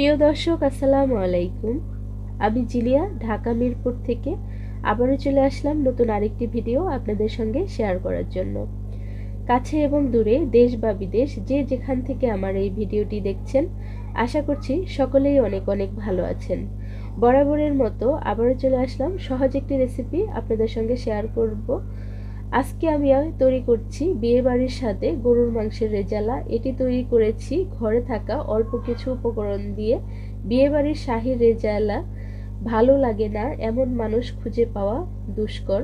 প্রিয় দর্শক, আসসালামু আলাইকুম। আমি জিলিয়া, ঢাকা মিরপুর থেকে আবারও চলে আসলাম নতুন আরেকটি ভিডিও আপনাদের সঙ্গে শেয়ার করার জন্য। কাছে এবং দূরে, দেশ বা বিদেশ, যে যেখান থেকে আমার এই ভিডিওটি দেখছেন, আশা করছি সকলেই অনেক অনেক ভালো আছেন। বরাবরের মতো আবারও চলে আসলাম। সহজ একটি রেসিপি আপনাদের সঙ্গে শেয়ার করব। আজকে আমি তৈরি করছি বিয়ে বাড়ির সাথে গরুর মাংসের রেজালা। এটি তৈরি করেছি ঘরে থাকা অল্প কিছু উপকরণ দিয়ে। বিয়ে বাড়ির শাহী রেজালা ভালো লাগে না, এমন মানুষ খুঁজে পাওয়া দুষ্কর।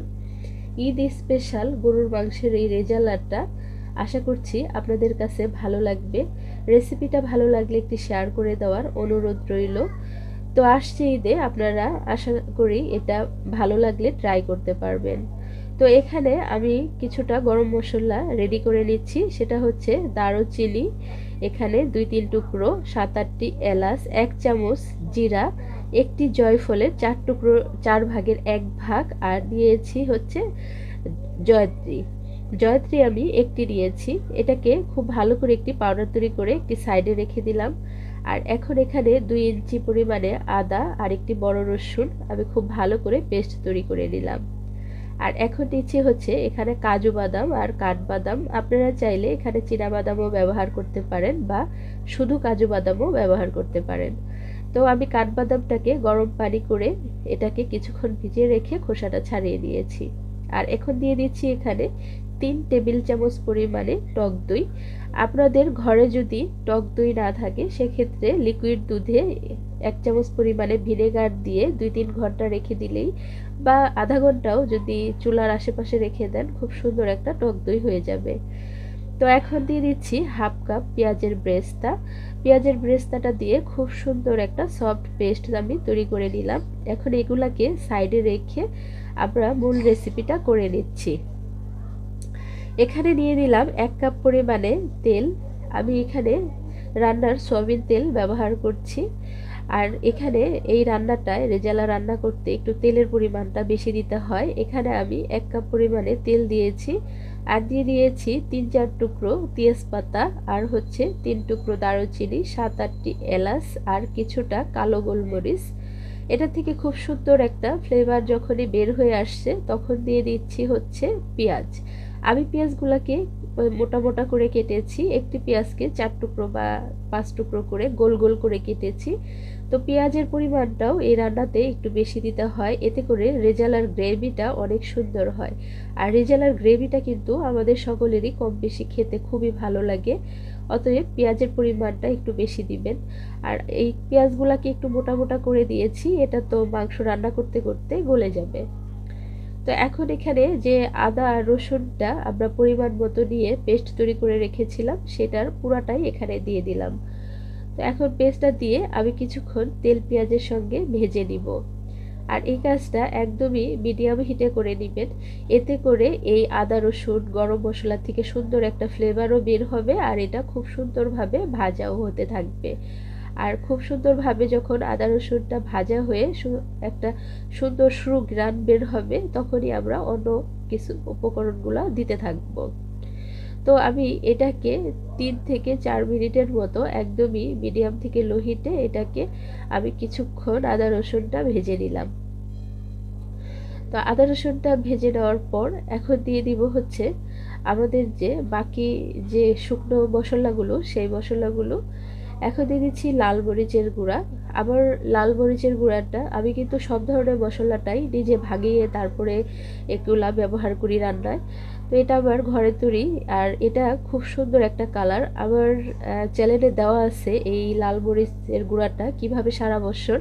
ঈদ স্পেশাল গরুর মাংসের এই রেজালাটা আশা করছি আপনাদের কাছে ভালো লাগবে। রেসিপিটা ভালো লাগলে একটি শেয়ার করে দেওয়ার অনুরোধ রইল। তো আসছে ঈদে, আপনারা আশা করি এটা ভালো লাগলে ট্রাই করতে পারবেন। তো এখানে আমি কিছুটা গরম মশলা রেডি করে নিচ্ছি। সেটা হচ্ছে দারুচিনি। এখানে দুই তিন টুকরো সাত আটটি এলাচ, এক চামচ জিরা, একটি জয়ফলের চার টুকরো, চার ভাগের এক ভাগ, আর দিয়েছি হচ্ছে জয়ত্রী। জয়ত্রী আমি একটি নিয়েছি। এটাকে খুব ভালো করে একটি পাউডার তৈরি করে একটি সাইডে রেখে দিলাম। আর এখন এখানে দুই ইঞ্চি পরিমাণে আদা আর একটি বড় রসুন আমি খুব ভালো করে পেস্ট তৈরি করে নিলাম। আর এখন দিচ্ছি হচ্ছে এখানে কাজু বাদাম আর কাঠবাদাম। আপনারা চাইলে এখানে বাদামও ব্যবহার করতে পারেন বা শুধু কাজু বাদামও ব্যবহার করতে পারেন। তো আমি কাঠবাদামটাকে গরম পানি করে এটাকে কিছুক্ষণ ভিজিয়ে রেখে খোসাটা ছাড়িয়ে দিয়েছি। আর এখন দিয়ে দিচ্ছি এখানে তিন টেবিল চামচ পরিমাণে টক দই। আপনাদের ঘরে যদি টক দই না থাকে, সেক্ষেত্রে লিকুইড দুধে এক চামচ পরিমাণে ভিনেগার দিয়ে দুই তিন ঘণ্টা রেখে দিলেই বা আধা ঘন্টাও যদি চুলার আশেপাশে রেখে দেন, খুব সুন্দর একটা টক দই হয়ে যাবে। তো এখন দিয়ে দিচ্ছি হাফ কাপ পেঁয়াজের ব্রেস্তা। পেঁয়াজের ব্রেস্তাটা দিয়ে খুব সুন্দর একটা সফট পেস্ট আমি তৈরি করে নিলাম। এখন এগুলাকে সাইডে রেখে আমরা মূল রেসিপিটা করে নিচ্ছি। এখানে নিয়ে নিলাম এক কাপ পরিমাণে তেল। আমি এখানে রান্নার সয়াবিন তেল ব্যবহার করছি। আর এখানে এই রান্নাটায় রেজালা রান্না করতে একটু তেলের পরিমাণটা বেশি দিতে হয়। এখানে আমি এক কাপ পরিমাণে তেল দিয়েছি। আর দিয়ে দিয়েছি তিন চার টুকরো তেজপাতা আর হচ্ছে তিন টুকরো দারুচিনি, সাত আটটি এলাচ আর কিছুটা কালো গোলমরিচ। এটা থেকে খুব সুন্দর একটা ফ্লেভার যখনই বের হয়ে আসছে তখন দিয়ে দিচ্ছি হচ্ছে পেঁয়াজ। আমি পেঁয়াজগুলোকে মোটা মোটা করে কেটেছি। একটি পেঁয়াজকে চার টুকরো বা পাঁচ টুকরো করে গোল গোল করে কেটেছি। তো পেঁয়াজের পরিমাণটাও এই রান্নাতে একটু বেশি দিতে হয়। এতে করে রেজালার গ্রেভিটা অনেক সুন্দর হয়। আর রেজালার গ্রেভিটা কিন্তু আমাদের সকলেরই কম বেশি খেতে খুবই ভালো লাগে। অতএব পেঁয়াজের পরিমাণটা একটু বেশি দিবেন। আর এই পেঁয়াজগুলাকে একটু মোটা মোটা করে দিয়েছি, এটা তো মাংস রান্না করতে করতে গলে যাবে। তো এখন এখানে যে আদা আর রসুনটা আমরা পরিমাণ মতো নিয়ে পেস্ট তৈরি করে রেখেছিলাম, সেটার পুরাটাই এখানে দিয়ে দিলাম। তো এখন পেস্টটা দিয়ে আমি কিছুক্ষণ তেল পেঁয়াজের সঙ্গে ভেজে নিব। আর এই কাজটা একদমই মিডিয়াম হিটে করে নেবেন। এতে করে এই আদা, রসুন, গরম মশলা থেকে সুন্দর একটা ফ্লেভারও বের হবে আর এটা খুব সুন্দরভাবে ভাজাও হতে থাকবে। আর খুব সুন্দরভাবে যখন আদা, রসুনটা ভাজা হয়ে একটা সুন্দর সরু গ্রান বের হবে, তখনই আমরা অন্য কিছু উপকরণগুলো দিতে থাকব। তো আমি এটাকে তিন থেকে চার মিনিটের মতো একদমই মিডিয়াম থেকে লো হিটে এটাকে আমি কিছুক্ষণ আদা রসুনটা ভেজে নিলাম। তো আদা রসুনটা ভেজে নেওয়ার পর এখন দিয়ে দিব হচ্ছে আমাদের যে বাকি যে শুকনো মশলাগুলো, সেই মশলাগুলো। এখন দিয়ে দিচ্ছি লাল মরিচের গুঁড়া। আবার লাল মরিচের গুঁড়াটা আমি কিন্তু সব ধরনের মশলাটাই নিজে ভাগিয়ে তারপরে এগুলা ব্যবহার করি রান্নায়। তো এটা আবার ঘরে তৈরি, আর এটা খুব সুন্দর একটা কালার। আবার চ্যানেলে দেওয়া আছে এই লাল মরিচের গুঁড়াটা, কীভাবে সারা বছর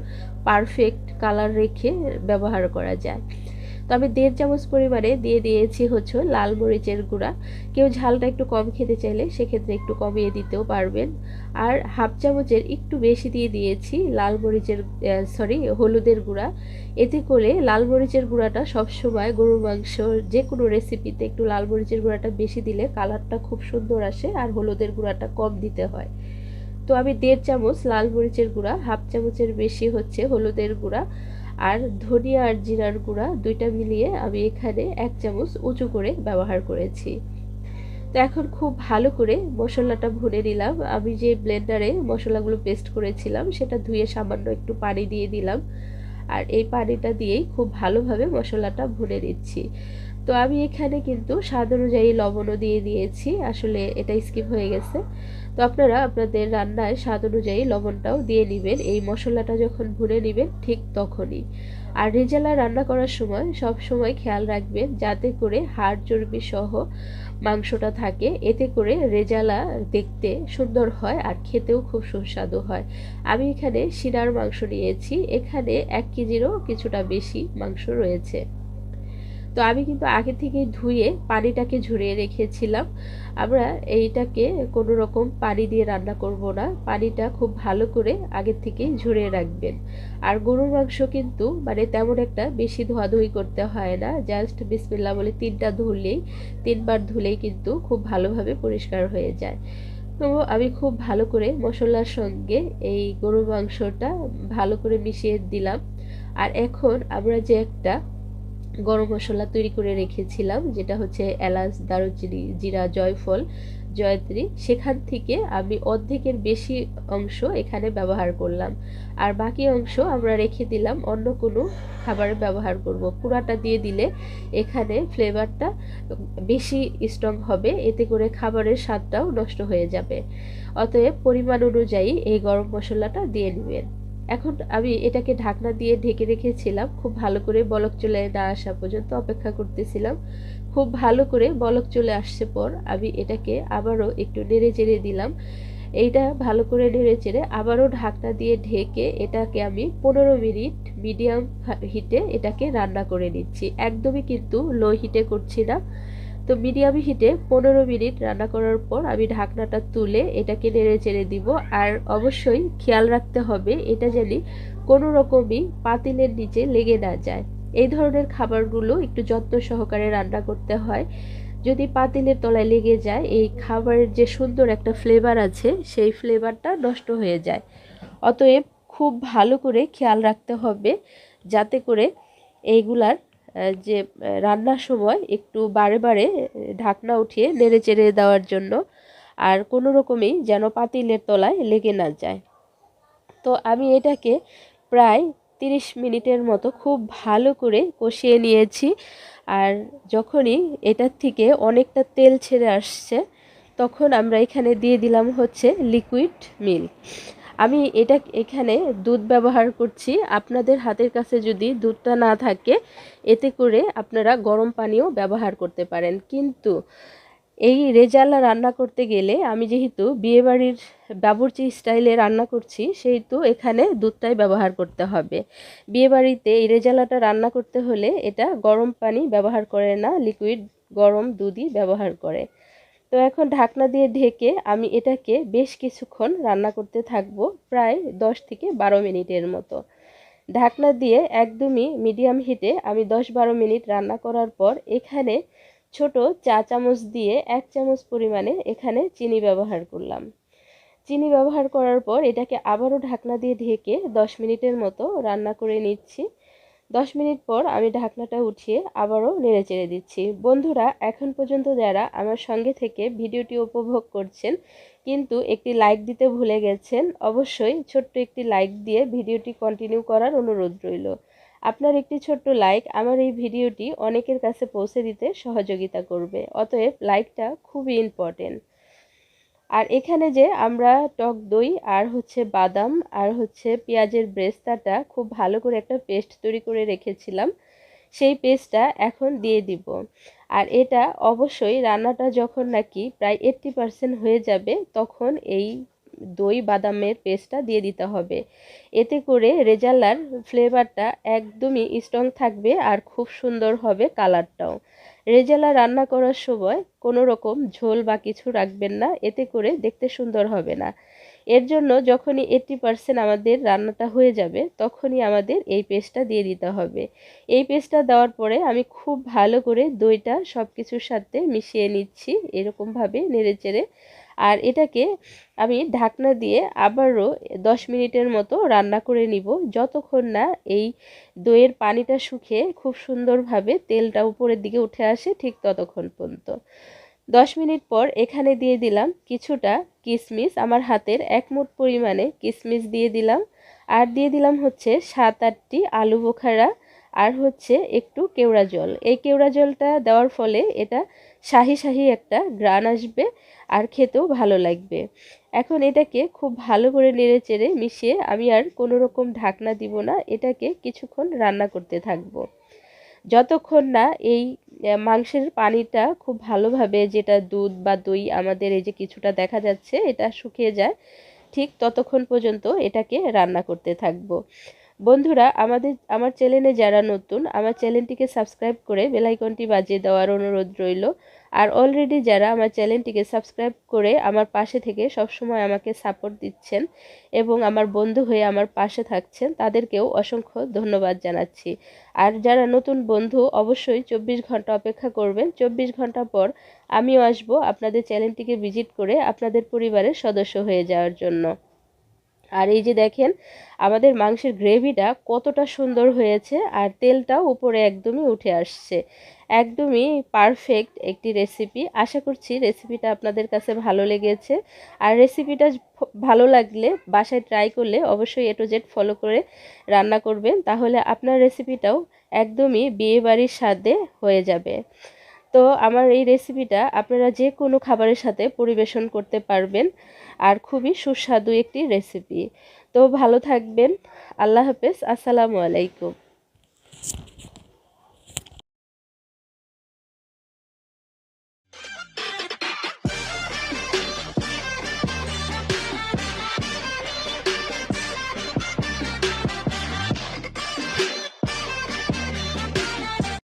পারফেক্ট কালার রেখে ব্যবহার করা যায়। তো আমি দেড় চামচ পরিমাণে দিয়ে দিয়েছি হচ্ছে লাল মরিচের গুঁড়া। কেউ ঝালটা একটু কম খেতে চাইলে সেক্ষেত্রে একটু কমিয়ে দিতেও পারবেন। আর হাফ চামচের একটু বেশি দিয়ে দিয়েছি লাল মরিচের সরি হলুদের গুঁড়া। এতে করে লাল মরিচের গুঁড়াটা সবসময় গরুর মাংস যে কোনো রেসিপিতে একটু লাল মরিচের গুঁড়াটা বেশি দিলে কালারটা খুব সুন্দর আসে আর হলুদের গুঁড়াটা কম দিতে হয়। তো আমি দেড় চামচ লাল মরিচের গুঁড়া, হাফ চামচের বেশি হচ্ছে হলুদের গুঁড়া। আর ধনিয়া আর জিরার গুঁড়া দুইটা মিলিয়ে আমি এখানে এক চামচ উঁচু করে ব্যবহার করেছি। তো এখন খুব ভালো করে মশলাটা ভুনে নিলাম। আমি যে ব্লেন্ডারে মশলাগুলো পেস্ট করেছিলাম, সেটা ধুয়ে সামান্য একটু পানি দিয়ে দিলাম। আর এই পানিটা দিয়েই খুব ভালোভাবে মশলাটা ভুনে নিচ্ছি। তো আমি এখানে কিন্তু স্বাদ অনুযায়ী লবণও দিয়ে দিয়েছি। আসলে এটা স্কিপ হয়ে গেছে। তো আপনারা আপনাদের রান্নায় স্বাদ অনুযায়ী লবণটাও দিয়ে নেবেন। এই মশলাটা যখন ভুনে নেবেন ঠিক তখনই। আর রেজালা রান্না করার সময় সব সময় খেয়াল রাখবেন যাতে করে হাড় চর্বি সহ মাংসটা থাকে। এতে করে রেজালা দেখতে সুন্দর হয় আর খেতেও খুব সুস্বাদু হয়। আমি এখানে শিরার মাংস নিয়েছি। এখানে এক কেজিরও কিছুটা বেশি মাংস রয়েছে। তো আমি কিন্তু আগে থেকে ধুয়ে পানিটাকে ঝরিয়ে রেখেছিলাম। আমরা এইটাকে কোনো রকম পানি দিয়ে রান্না করব না। পানিটা খুব ভালো করে আগের থেকেই ঝরিয়ে রাখবেন। আর গরুর মাংস কিন্তু মানে তেমন একটা বেশি ধোয়াধুয়ি করতে হয় না। জাস্ট বিসমিল্লা বলে তিনটা ধুলেই, তিনবার ধুলেই কিন্তু খুব ভালোভাবে পরিষ্কার হয়ে যায়। তো আমি খুব ভালো করে মশলার সঙ্গে এই গরুর মাংসটা ভালো করে মিশিয়ে দিলাম। আর এখন আমরা যে একটা গরম মশলা তৈরি করে রেখেছিলাম, যেটা হচ্ছে এলাচ, দারুচিনি, জিরা, জয়ফল, জয়ত্রী। সেখান থেকে আমি অর্ধেকের বেশি অংশ এখানে ব্যবহার করলাম। আর বাকি অংশ আমরা রেখে দিলাম, অন্য কোনো খাবারে ব্যবহার করব। পুরাটা দিয়ে দিলে এখানে ফ্লেভারটা বেশি স্ট্রং হবে, এতে করে খাবারের স্বাদটাও নষ্ট হয়ে যাবে। অতএব পরিমাণ অনুযায়ী এই গরম মশলাটা দিয়ে নেবেন। এখন আমি এটাকে ঢাকনা দিয়ে ঢেকে রেখেছিলাম। খুব ভালো করে বলক চলে না আসা পর্যন্ত অপেক্ষা করতেছিলাম। খুব ভালো করে বলক চলে আসছে পর আমি এটাকে আবারও একটু নেড়ে চেড়ে দিলাম। এইটা ভালো করে নেড়ে চেড়ে আবারও ঢাকনা দিয়ে ঢেকে এটাকে আমি পনেরো মিনিট মিডিয়াম হিটে এটাকে রান্না করে নিচ্ছি। একদমই কিন্তু লো হিটে করছি না। তো মিডিয়াম হিটে পনেরো মিনিট রান্না করার পর আমি ঢাকনাটা তুলে এটাকে নেড়ে চেড়ে দিব। আর অবশ্যই খেয়াল রাখতে হবে, এটা যেন কোনো রকমই পাতিলের নিচে লেগে না যায়। এই ধরনের খাবারগুলো একটু যত্ন সহকারে রান্না করতে হয়। যদি পাতিলের তলায় লেগে যায়, এই খাবারের যে সুন্দর একটা ফ্লেভার আছে, সেই ফ্লেভারটা নষ্ট হয়ে যায়। অতএব খুব ভালো করে খেয়াল রাখতে হবে, যাতে করে এইগুলার যে রান্নার সময় একটু বারে বারে ঢাকনা উঠিয়ে নেড়ে চেড়ে দেওয়ার জন্য আর কোনো রকমই যেন পাতিলের তলায় লেগে না যায়। তো আমি এটাকে প্রায় তিরিশ মিনিটের মতো খুব ভালো করে কষিয়ে নিয়েছি আর যখনই এটার থেকে অনেকটা তেল ছেড়ে আসছে, তখন আমরা এখানে দিয়ে দিলাম হচ্ছে লিকুইড মিল্ক আমি এটা এখানে দুধ ব্যবহার করছি। আপনাদের হাতের কাছে যদি দুধটা না থাকে, এতে করে আপনারা গরম পানিও ব্যবহার করতে পারেন। কিন্তু এই রেজালা রান্না করতে গেলে আমি যেহেতু বিয়েবাড়ির বাবুর্চি স্টাইলে রান্না করছি, সেহেতু এখানে দুধটাই ব্যবহার করতে হবে। বিয়েবাড়িতে এই রেজালাটা রান্না করতে হলে এটা গরম পানি ব্যবহার করে না, লিকুইড গরম দুধই ব্যবহার করে। তো এখন ঢাকনা দিয়ে ঢেকে আমি এটাকে বেশ কিছুক্ষণ রান্না করতে থাকব, প্রায় দশ থেকে বারো মিনিটের মতো। ঢাকনা দিয়ে একদমই মিডিয়াম হিটে আমি দশ বারো মিনিট রান্না করার পর এখানে ছোট চা চামচ দিয়ে এক চামচ পরিমাণে এখানে চিনি ব্যবহার করলাম। চিনি ব্যবহার করার পর এটাকে আবারও ঢাকনা দিয়ে ঢেকে দশ মিনিটের মতো রান্না করে নিচ্ছি। দশ মিনিট পর আমি ঢাকনাটা উঠিয়ে আবারও নেড়ে চেড়ে দিচ্ছি। বন্ধুরা, এখন পর্যন্ত যারা আমার সঙ্গে থেকে ভিডিওটি উপভোগ করছেন কিন্তু একটি লাইক দিতে ভুলে গেছেন, অবশ্যই ছোট্ট একটি লাইক দিয়ে ভিডিওটি কন্টিনিউ করার অনুরোধ রইল। আপনার একটি ছোট্ট লাইক আমার এই ভিডিওটি অনেকের কাছে পৌঁছে দিতে সহযোগিতা করবে, অতএব লাইকটা খুবই ইম্পর্টেন্ট আর এখানে যে আমরা টক দই আর হচ্ছে বাদাম আর হচ্ছে পেঁয়াজের ব্রেস্তাটা খুব ভালো করে একটা পেস্ট তৈরি করে রেখেছিলাম, সেই পেস্টটা এখন দিয়ে দিব। আর এটা অবশ্যই রান্নাটা যখন নাকি প্রায় এইট্টি পারসেন্ট হয়ে যাবে, তখন এই দই বাদামের পেস্টটা দিয়ে দিতে হবে। এতে করে রেজালার ফ্লেভারটা একদমই স্ট্রং থাকবে আর খুব সুন্দর হবে কালারটাও রেজালা রান্না করার সময় কোনো রকম ঝোল বা কিছু রাখবেন না, এতে করে দেখতে সুন্দর হবে না। এর জন্য যখনই এইটটি পারসেন্ট আমাদের রান্নাটা হয়ে যাবে, তখনই আমাদের এই পেস্টটা দিয়ে দিতে হবে। এই পেস্টটা দেওয়ার পরে আমি খুব ভালো করে দইটা সব কিছুর সাথে মিশিয়ে নিচ্ছি, এরকমভাবে নেড়ে চেড়ে আর এটাকে আমি ঢাকনা দিয়ে আবারও দশ মিনিটের মতো রান্না করে নিব। যতক্ষণ না এই দইয়ের পানিটা শুকিয়ে খুব সুন্দরভাবে তেলটা উপরের দিকে উঠে আসে ঠিক ততক্ষণ পর্যন্ত। দশ মিনিট পর এখানে দিয়ে দিলাম কিছুটা কিশমিশ আমার হাতের এক পরিমাণে কিশমিশ দিয়ে দিলাম। আর দিয়ে দিলাম হচ্ছে সাত আটটি আলু বোখারা আর হচ্ছে একটু কেওড়া জল। এই কেওড়া জলটা দেওয়ার ফলে এটা শাহি শাহি একটা গ্রান আসবে আর খেতেও ভালো লাগবে। এখন এটাকে খুব ভালো করে নেড়ে চেড়ে মিশিয়ে আমি আর কোনো রকম ঢাকনা দিব না, এটাকে কিছুক্ষণ রান্না করতে থাকব। যতক্ষণ না এই মাংসের পানিটা খুব ভালোভাবে যেটা দুধ বা দই আমাদের এই যে কিছুটা দেখা যাচ্ছে এটা শুকিয়ে যায়, ঠিক ততক্ষণ পর্যন্ত এটাকে রান্না করতে থাকব। বন্ধুরা, আমাদের, আমার চ্যানেলে যারা নতুন, আমার চ্যানেলটিকে সাবস্ক্রাইব করে বেলাইকনটি বাজিয়ে দেওয়ার অনুরোধ রইল। আর অলরেডি যারা আমার চ্যানেলটিকে সাবস্ক্রাইব করে আমার পাশে থেকে সবসময় আমাকে সাপোর্ট দিচ্ছেন এবং আমার বন্ধু হয়ে আমার পাশে থাকছেন, তাদেরকেও অসংখ্য ধন্যবাদ জানাচ্ছি। আর যারা নতুন বন্ধু, অবশ্যই চব্বিশ ঘণ্টা অপেক্ষা করবেন। চব্বিশ ঘণ্টা পর আমিও আসব আপনাদের চ্যানেলটিকে ভিজিট করে আপনাদের পরিবারের সদস্য হয়ে যাওয়ার জন্য। আর এই যে দেখেন, আমাদের মাংসের গ্রেভিটা কতটা সুন্দর হয়েছে আর তেলটাও উপরে একদমই উঠে আসছে। একদমই পারফেক্ট একটি রেসিপি আশা করছি রেসিপিটা আপনাদের কাছে ভালো লেগেছে। আর রেসিপিটা ভালো লাগলে বাসায় ট্রাই করলে অবশ্যই জেড ফলো করে রান্না করবেন। তাহলে আপনার রেসিপিটাও একদমই বিয়েবাড়ির স্বাদে হয়ে যাবে। তো আমার এই রেসিপিটা আপনারা যে কোনো খাবারের সাথে পরিবেশন করতে পারবেন। আর খুবই সুস্বাদু একটি রেসিপি তো ভালো থাকবেন। আল্লাহ হাফেজ। আসসালামু আলাইকুম।